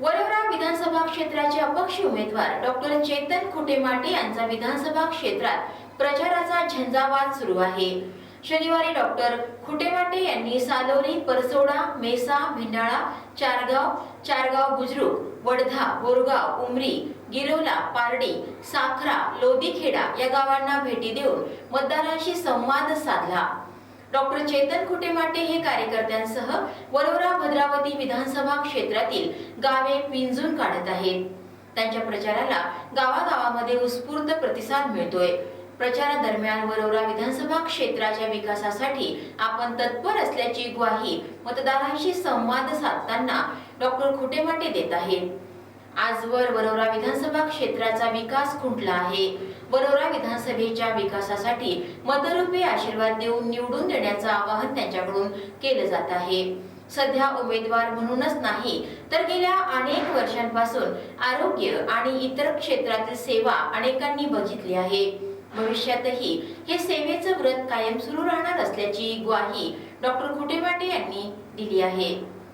वरोरा विधानसभा क्षेत्राचे अपक्ष उमेदवार डॉक्टर चेतन खुटेमाटे यांचा विधानसभा क्षेत्रात प्रचाराचा झंझावात सुरू आहे. शनिवारी डॉक्टर खुटेमाटे यांनी सालोरी परसोडा मेसा भिंडाळा चारगाव चारगाव बुजरुक वडधा बोरगाव उमरी गिरोला पारडी साखरा लोदीखेडा या गावांना भेटी देऊन मतदारांशी संवाद साधला. डॉक्टर चेतन खुटेमाटे हे कार्यकर्त्यांसह वरोरा अमरावती विधानसभा क्षेत्रातील गावे पिंजून काढत आहेत. त्यांच्या प्रचाराला गावागावामध्ये उत्स्फूर्त प्रतिसाद मिळतोय. प्रचारादरम्यान वरोरा विधानसभा क्षेत्राच्या विकासासाठी आपण तत्पर असल्याची ग्वाही मतदारांशी संवाद साधताना डॉक्टर खुटेमाटे देत आहेत. आजवर वरोरा विधानसभा क्षेत्राचा विकास खुंटला आहे. वरोरा विधानसभेच्या विकासासाठी मतरूपी आशीर्वाद देऊन निवडून देण्याचं आवाहन त्यांच्याकडून केलं जात आहे. सध्या उमेदवार म्हणूनच नाही तर गेल्या अनेक वर्षांपासून आरोग्य आणि इतर क्षेत्रातील सेवा अनेकांनी बघितली आहे. भविष्यातही हे सेवेचं व्रत कायम सुरू राहणार असल्याची ग्वाही डॉक्टर खुटेवाटे यांनी दिली आहे.